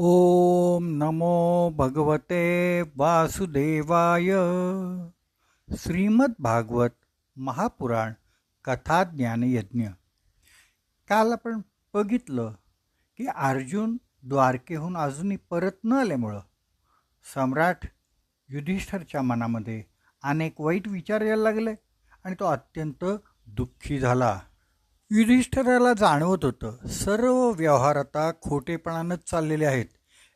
ओम नमो भगवते वासुदेवाय। श्रीमद भागवत महापुराण कथा ज्ञानयज्ञ काल आपण बघितलं की अर्जुन द्वारकेहून अजूनही परत न आल्यामुळं सम्राट युधिष्ठरच्या मनामध्ये अनेक वाईट विचार यायला लागले आणि तो अत्यंत दुःखी झाला. युधिष्ठिराला जाणवत होतं सर्व व्यवहार आता खोटेपणानंच चाललेले आहेत.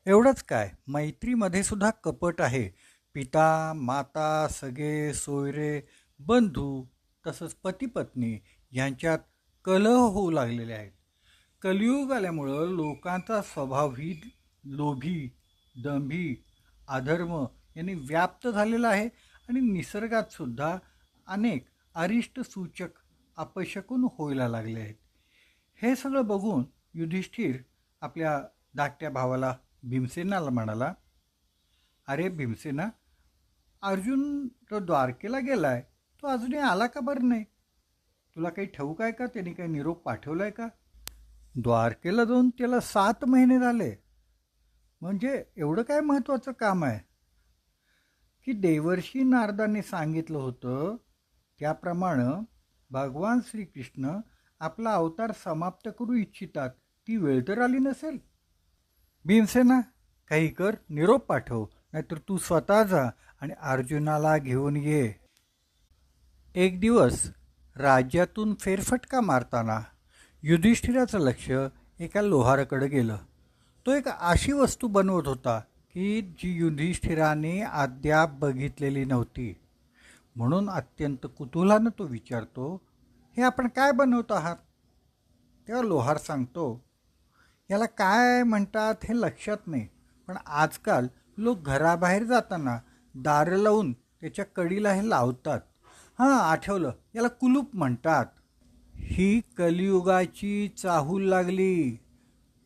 एवढंच काय मैत्रीमध्ये सुद्धा कपट आहे. पिता माता सगळे सोयरे बंधू तसंच पतीपत्नी यांच्यात कलह होऊ लागलेले आहेत. कलियुग आल्यामुळं लोकांचा स्वभाव ही लोभी दंभी अधर्म यांनी व्याप्त झालेला आहे आणि निसर्गात सुद्धा अनेक अरिष्ट सूचक अपशकून होयला लागले आहेत. हे सगळं बघून युधिष्ठिर आपल्या धाकट्या भावाला भीमसेनाला म्हणाला अरे भीमसेना अर्जुन तो द्वारकेला गेला आहे तो अजूनही आला का बरं नाही? तुला काही ठाऊक आहे का? त्याने काही निरोप पाठवला आहे का? द्वारकेला जाऊन त्याला सात महिने झाले. म्हणजे एवढं काय महत्त्वाचं काम आहे? की देवर्षी नारदाने सांगितलं होतं त्याप्रमाणे भगवान श्रीकृष्ण आपला अवतार समाप्त करू इच्छितात ती वेळ तर आली नसेल. भीमसेना काही कर निरोप पाठव नाहीतर तू स्वतः जा आणि अर्जुनाला घेऊन ये. एक दिवस राज्यातून फेरफटका मारताना युधिष्ठिराचं लक्ष एका लोहाराकडे गेलं. तो एक अशी वस्तू बनवत होता की जी युधिष्ठिराने अद्याप बघितलेली नव्हती. म्हणून अत्यंत कुतूहलानं तो विचारतो हे आपण काय बनवत आहात? तेव्हा लोहार सांगतो याला काय म्हणतात हे लक्षात नाही पण आजकाल लोक घराबाहेर जाताना दारं लावून त्याच्या कडीला हे लावतात. हां आठवलं याला कुलूप म्हणतात. ही कलियुगाची चाहूल लागली.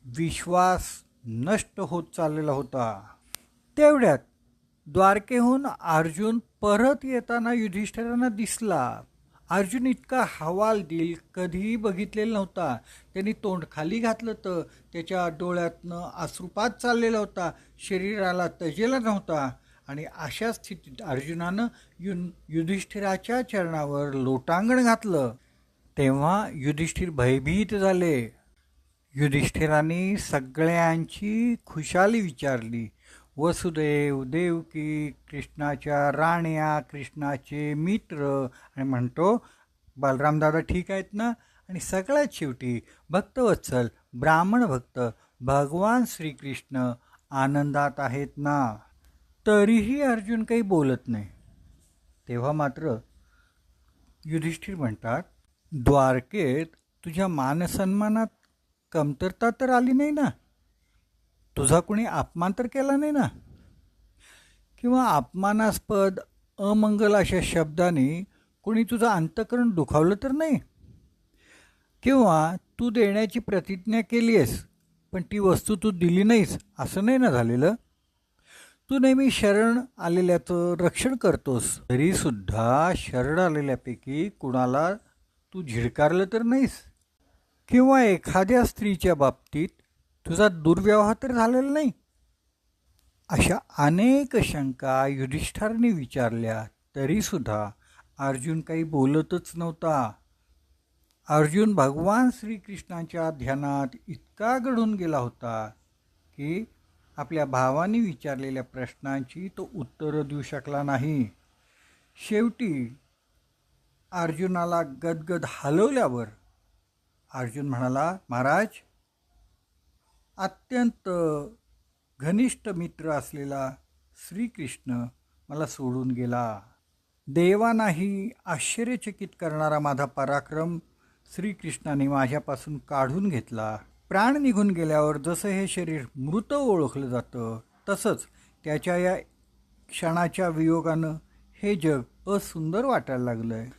विश्वास नष्ट होत चाललेला होता. तेवढ्यात द्वारकेहून अर्जुन परत येताना युधिष्ठिरांना दिसला. अर्जुन इतका हवाल दिल कधीही बघितलेला नव्हता. त्यांनी तोंड खाली घातलं तर त्याच्या डोळ्यातनं आसृपात चाललेला होता. शरीराला तजेला नव्हता. आणि अशा स्थितीत अर्जुनानं यु युधिष्ठिराच्या चरणावर लोटांगण घातलं. तेव्हा युधिष्ठिर भयभीत झाले. युधिष्ठिराने सगळ्यांची खुशाली विचारली. वसुदेव देवकी कृष्णाच्या राण्या कृष्णाचे मित्र आणि म्हणतो बलरामदादा ठीक आहेत ना? आणि सगळ्यात शेवटी भक्तवत्सल ब्राह्मण भक्त भगवान श्रीकृष्ण आनंदात आहेत ना? तरीही अर्जुन काही बोलत नाही. तेव्हा मात्र युधिष्ठिर म्हणतात द्वारकेत तुझ्या मानसन्मानात कमतरता तर आली नाही ना? तुझा कोणी अपमान तर केला नाही ना? किंवा अपमानास्पद अमंगल अशा शब्दाने कोणी तुझं अंतकरण दुखावलं तर नाही? किंवा तू देण्याची प्रतिज्ञा केली आहेस पण ती वस्तू तू दिली नाहीस असं नाही ना झालेलं? तू नेहमी शरण आलेल्याचं रक्षण करतोस तरीसुद्धा शरण आलेल्यापैकी कुणाला तू झिडकारलं तर नाहीस? किंवा एखाद्या स्त्रीच्या बाबतीत तुझा दुर्व्यवहार तर झालेला नाही. अशा अनेक शंका युधिष्ठारने विचारल्या तरीसुद्धा अर्जुन काही बोलतच नव्हता. अर्जुन भगवान श्रीकृष्णाच्या ध्यानात इतका घडून गेला होता की आपल्या भावाने विचारलेल्या प्रश्नांची तो उत्तरं देऊ शकला नाही. शेवटी अर्जुनाला गदगद हलवल्यावर अर्जुन म्हणाला महाराज अत्यंत घनिष्ठ मित्र असलेला श्रीकृष्ण मला सोडून गेला. देवानाही आश्चर्यचकित करणारा माझा पराक्रम श्रीकृष्णाने माझ्यापासून काढून घेतला. प्राण निघून गेल्यावर जसं हे शरीर मृत ओळखलं जातं तसंच त्याच्या या क्षणाच्या वियोगानं हे जग असुंदर वाटायला लागलं आहे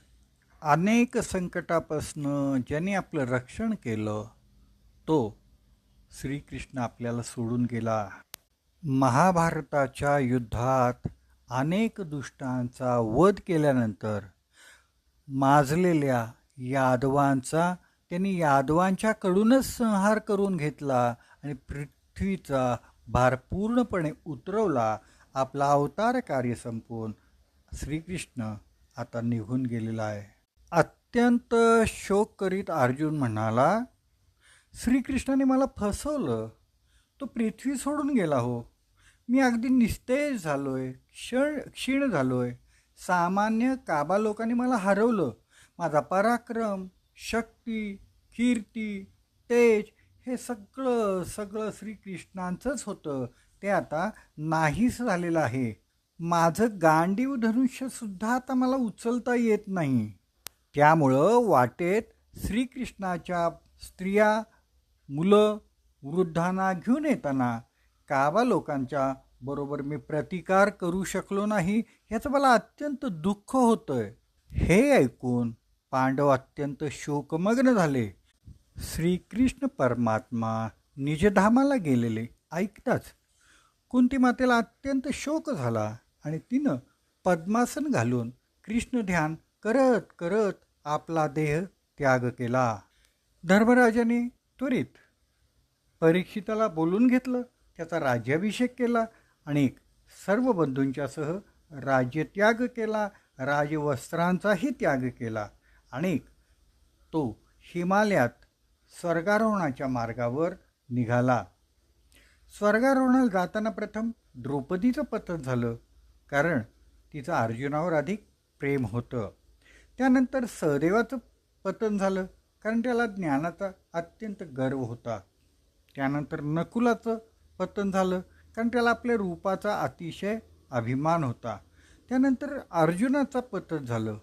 अनेक संकटापासनं ज्याने आपलं रक्षण केलं तो श्रीकृष्ण आपल्याला सोडून गेला. महाभारताच्या युद्धात अनेक दुष्टांचा वध केल्यानंतर माजलेल्या यादवांचा त्यांनी यादवांच्याकडूनच संहार करून घेतला आणि पृथ्वीचा भार पूर्णपणे उतरवला. आपला अवतार कार्य संपवून श्रीकृष्ण आता निघून गेलेला आहे. अत्यंत शोक करीत अर्जुन म्हणाला श्रीकृष्णाने मला फसवलं. तो पृथ्वी सोडून गेला हो. मी अगदी निस्तेज झालो आहे क्षण क्षीण झालो आहे सामान्य काबा लोकांनी मला हरवलं. माझा पराक्रम शक्ती कीर्ती तेज हे सगळं सगळं श्रीकृष्णांचंच होतं. ते आता नाहीच झालेलं आहे. माझं गांडीव धनुष्यसुद्धा आता मला उचलता येत नाही. त्यामुळं वाटेत श्रीकृष्णाच्या स्त्रिया मुलं वृद्धांना घेऊन येताना काबा लोकांच्या बरोबर मी प्रतिकार करू शकलो नाही याचं मला अत्यंत दुःख होतंय. हे ऐकून पांडव अत्यंत शोकमग्न झाले. श्रीकृष्ण परमात्मा निजधामाला गेलेले ऐकताच कुंती मातेला अत्यंत शोक झाला आणि तिनं पद्मासन घालून कृष्ण ध्यान करत करत आपला देह त्याग केला. धर्मराजाने त्वरित परीक्षिताला बोलून घेतलं त्याचा राज्याभिषेक केला आणि सर्व बंधूंच्यासह राज्यत्याग केला राजवस्त्रांचाही त्याग केला आणि तो हिमालयात स्वर्गारोहणाच्या मार्गावर निघाला. स्वर्गारोहणाला जाताना प्रथम द्रौपदीचं पतन झालं कारण तिचं अर्जुनावर अधिक प्रेम होतं. त्यानंतर सहदेवाचं पतन झालं. कारण त्याला ज्ञानाचा अत्यंत गर्व होता. त्यानंतर नकुलाचं पतन झालं. कारण त्याला आपल्या रूपाचा अतिशय अभिमान होता. त्यानंतर अर्जुनाचं पतन झालं.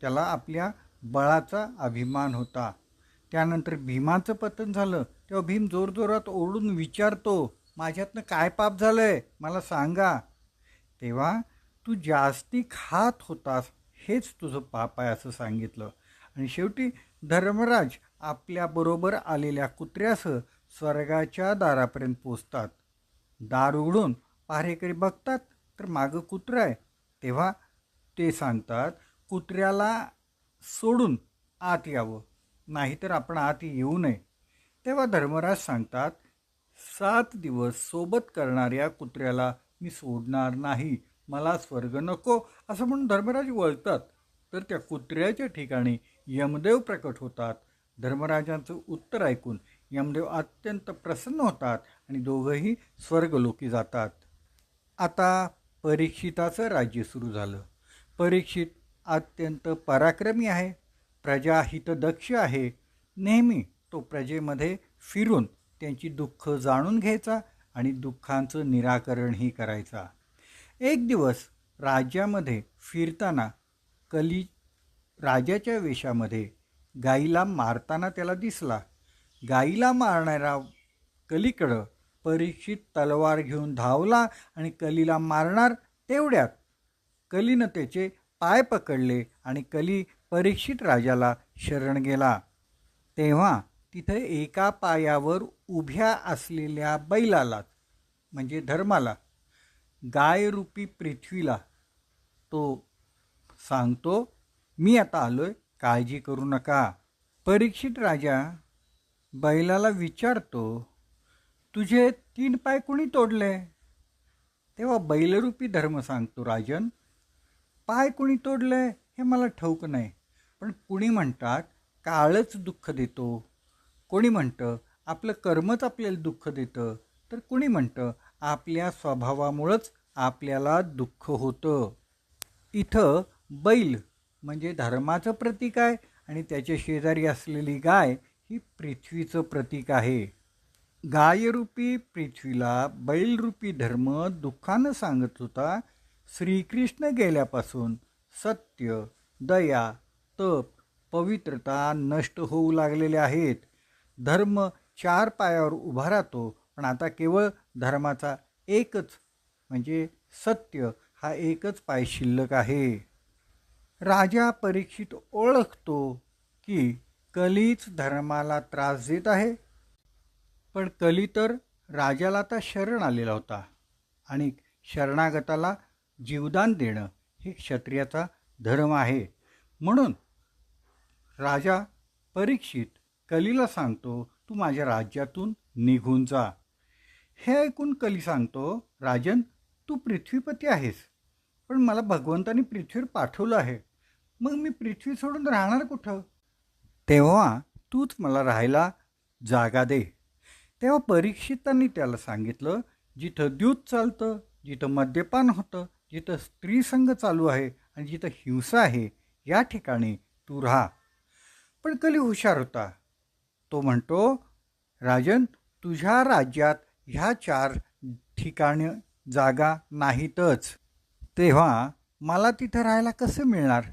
त्याला आपल्या बळाचा अभिमान होता. त्यानंतर भीमाचं पतन झालं. तेव्हा भीम जोरजोरात ओरडून विचारतो माझ्यातनं काय पाप झालं आहे मला सांगा. तेव्हा तू जास्ती खात होतास हेच तुझं पाप आहे असं सांगितलं. आणि शेवटी धर्मराज आपल्याबरोबर आलेल्या कुत्र्यासह स्वर्गाच्या दारापर्यंत पोचतात दार उघडून पारेकरी बघतात तर मागं कुत्रं आहे. तेव्हा ते सांगतात कुत्र्याला सोडून आत यावं नाहीतर आपण आत येऊ नये. तेव्हा धर्मराज सांगतात सात दिवस सोबत करणाऱ्या कुत्र्याला मी सोडणार नाही मला स्वर्ग नको. असं म्हणून धर्मराज वळतात. तर त्या कुत्र्याच्या ठिकाणी यमदेव प्रकट होतात. धर्मराजांचं उत्तर ऐकून यमदेव अत्यंत प्रसन्न होतात आणि दोघंही स्वर्गलोकी जातात. आता परीक्षिताचं राज्य सुरू झालं. परीक्षित अत्यंत पराक्रमी आहे. प्रजाहितदक्ष आहे. नेहमी तो प्रजेमध्ये फिरून त्यांची दुःख जाणून घ्यायचा आणि दुःखांचं निराकरणही करायचा. एक दिवस राज्यामध्ये फिरताना कली राजाच्या वेशामध्ये गाईला मारताना त्याला दिसला. गाईला मारणारा कलीकडं परीक्षित तलवार घेऊन धावला आणि कलीला मारणार तेवढ्यात कलीनं त्याचे पाय पकडले आणि कली परीक्षित राजाला शरण गेला. तेव्हा तिथं एका पायावर उभ्या असलेल्या बैलाला म्हणजे धर्माला गायरूपी पृथ्वीला तो सांगतो मी आता आलोय काळजी करू नका. परीक्षित राजा बैलाला विचारतो तुझे तीन पाय कुणी तोडले? तेव्हा बैलरूपी धर्म सांगतो राजन पाय कुणी तोडले हे मला ठाऊक नाही पण कुणी म्हणतात काळच दुःख देतो. कोणी म्हणतं आपलं कर्मच आपल्याला दुःख देतं तर कुणी म्हणतं आपल्या स्वभावामुळंच आपल्याला दुःख होतं. इथं बैल म्हणजे धर्माचं प्रतीक आहे आणि त्याच्या शेजारी असलेली गाय ही पृथ्वीचं प्रतीक आहे. गायरूपी पृथ्वीला बैलरूपी धर्म दुःखानं सांगत होता. श्रीकृष्ण गेल्यापासून सत्य दया तप पवित्रता नष्ट होऊ लागलेले आहेत. धर्म चार पायावर उभा राहतो पण आता केवळ धर्माचा एकच म्हणजे सत्य हा एकच पाय शिल्लक आहे. राजा परीक्षित ओळखतो की कलीच धर्माला त्रास देत आहे. पण कली तर राजाला आता शरण आलेला होता आणि शरणागताला जीवदान देणं हे क्षत्रियाचा धर्म आहे. म्हणून राजा परीक्षित कलीला सांगतो तू माझ्या राज्यातून निघून जा. हे ऐकून कली सांगतो राजन तू पृथ्वीपती आहेस पण मला भगवंतानी पृथ्वीवर पाठवलं आहे. मग मी पृथ्वी सोडून राहणार कुठं? तेव्हा तूच मला राहायला जागा दे. तेव्हा परीक्षितांनी त्याला सांगितलं जिथं द्यूत चालतं जिथं मद्यपान होतं जिथं स्त्रीसंग चालू आहे आणि जिथं हिंसा आहे या ठिकाणी तू राहा. पण कली हुशार होता. तो म्हणतो राजन तुझ्या राज्यात ह्या चार ठिकाणी जागा नाहीतच. तेव्हा मला तिथं राहायला कसं मिळणार?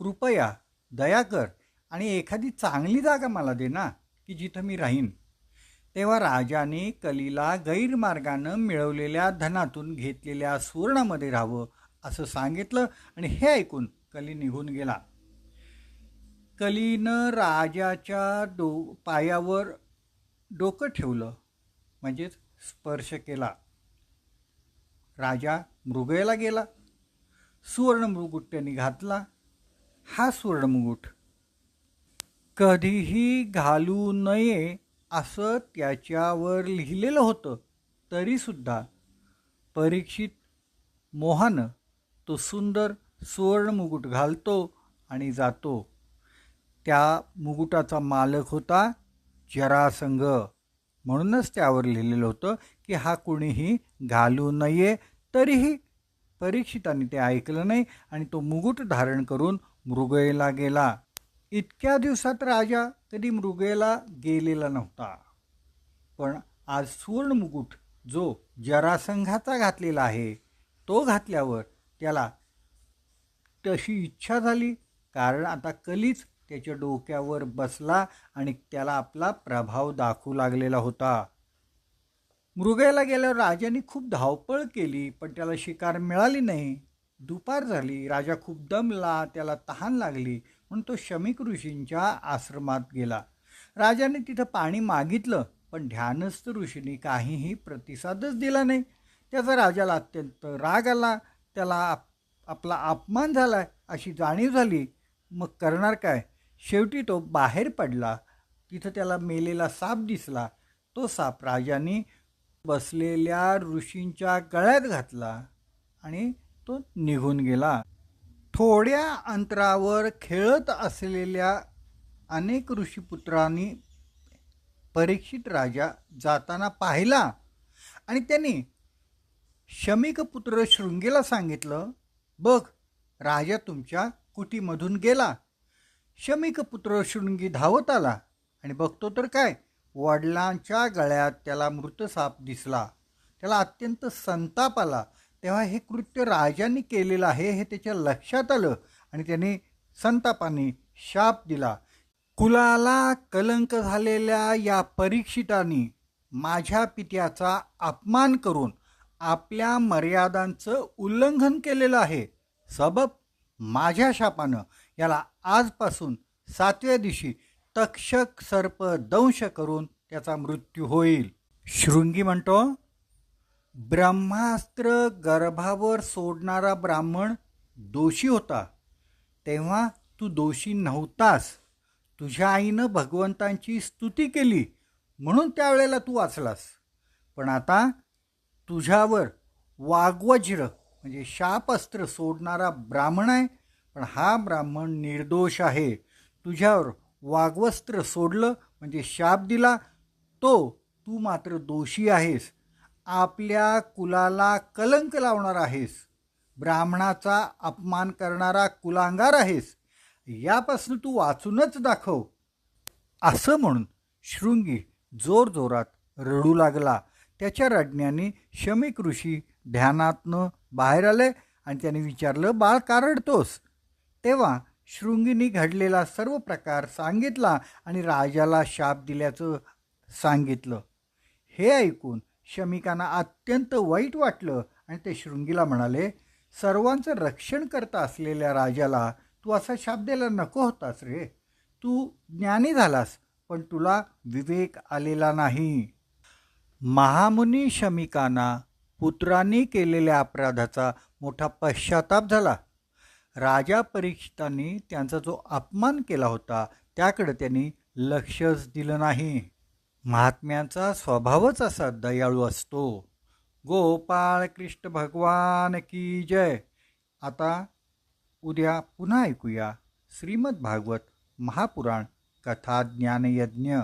कृपया दया कर आणि एखादी चांगली जागा मला दे ना की जिथं मी राहीन. तेव्हा राजाने कलीला गैरमार्गानं मिळवलेल्या धनातून घेतलेल्या सुवर्णामध्ये राहावं असं सांगितलं आणि हे ऐकून कली निघून गेला. कलीनं राजाच्या डो पायावर डोकं ठेवलं म्हणजेच स्पर्श केला. राजा मृगयला गेला. सुवर्ण मुकुट घातला. हा सुवर्ण मुकुट कधीही घालू नये असं त्याच्यावर लिहिलेलं होतं तरीसुद्धा. परीक्षित मोहानं तो सुंदर सुवर्ण मुकुट घालतो आणि जातो. त्या मुकुटाचा मालक होता जरासंघ. म्हणूनच त्यावर लिहिलेलं होतं की हा कुणीही घालू नये तरीही परीक्षितांनी ते ऐकलं नाही आणि तो मुकुट धारण करून मृगयेला गेला. इतक्या दिवसात राजा कधी मृगयेला गेलेला नव्हता. पण आज सुवर्ण मुकुट जो जरासंघाचा घातलेला आहे तो घातल्यावर त्याला तशी इच्छा झाली. कारण आता कलीच त्याच्या डोक्यावर बसला आणि त्याला आपला प्रभाव दाखवू लागलेला होता. मृगयाला गेल्यावर राजाने खूप धावपळ केली पण त्याला शिकार मिळाली नाही. दुपार झाली. राजा खूप दमला त्याला तहान लागली म्हणून तो शमिक ऋषींच्या आश्रमात गेला. राजाने तिथं पाणी मागितलं पण ध्यानस्थ ऋषींनी काहीही प्रतिसादच दिला नाही. त्याचा राजाला अत्यंत राग आला. त्याला आप आपला अपमान झाला अशी जाणीव झाली. मग करणार काय? शेवटी तो बाहेर पडला. तिथं त्याला मेलेला साप दिसला. तो साप राजाने बसलेल्या ऋषींच्या गळ्यात घातला आणि तो निघून गेला. थोड्या अंतरावर खेळत असलेल्या अनेक ऋषीपुत्रांनी परीक्षित राजा जाताना पाहिला. आणि त्यांनी शमिक पुत्र शृंगीला सांगितलं बघ राजा तुमच्या कुटीमधून गेला. शमिक पुत्र शृंगी धावत आला आणि बघतो तर काय वडिलांच्या गळ्यात त्याला मृतसाप दिसला. त्याला अत्यंत संताप आला. तेव्हा हे कृत्य राजांनी केलेलं आहे हे त्याच्या लक्षात आलं आणि त्याने संतापाने शाप दिला. कुलाला कलंक झालेल्या या परीक्षिताने माझ्या पित्याचा अपमान करून आपल्या मर्यादांचं उल्लंघन केलेलं आहे. सबब माझ्या शापानं याला आजपासून सातव्या दिवशी तक्षक सर्प दंश करून त्याचा मृत्यू होईल. शृंगी म्हणतो ब्रह्मास्त्र गर्भावर सोडणारा ब्राह्मण दोषी होता. तेव्हा तू दोषी नव्हतास. तुझ्या आईनं भगवंतांची स्तुती केली म्हणून त्यावेळेला तू वाचलास. पण आता तुझ्यावर वाग्वज्र म्हणजे शापअस्त्र सोडणारा ब्राह्मण आहे. पण हा ब्राह्मण निर्दोष आहे. तुझ्यावर वाग्वस्त्र सोडलं म्हणजे शाप दिला तो तू मात्र दोषी आहेस. आपल्या कुलाला कलंक लावणार आहेस. ब्राह्मणाचा अपमान करणारा कुलांगार आहेस. यापासून तू वाचूनच दाखव. असं म्हणून शृंगी जोरजोरात रडू लागला. त्याच्या रडण्याने शमिक ऋषी ध्यानातनं बाहेर आले आणि त्याने विचारलं बाळ का रडतोस? तेव्हा शृंगीने घडलेला सर्व प्रकार सांगितला आणि राजाला शाप दिल्याचं सांगितलं. हे ऐकून शमिकांना अत्यंत वाईट वाटलं आणि ते शृंगीला म्हणाले सर्वांचं रक्षण करता असलेल्या राजाला तू असा शाप द्यायला नको होतास रे. तू ज्ञानी झालास पण तुला विवेक आलेला नाही. महामुनी शमिकांना पुत्रांनी केलेल्या अपराधाचा मोठा पश्चाताप झाला. राजा परीक्षितांनी त्यांचा जो अपमान केला होता त्याकडे त्यांनी लक्षच दिलं नाही. महात्म्याचा स्वभावच असा दयाळू असतो. गोपाळ कृष्ण भगवान की जय. आता उद्या पुन्हा ऐकूया श्रीमद भागवत महापुराण कथा ज्ञानयज्ञ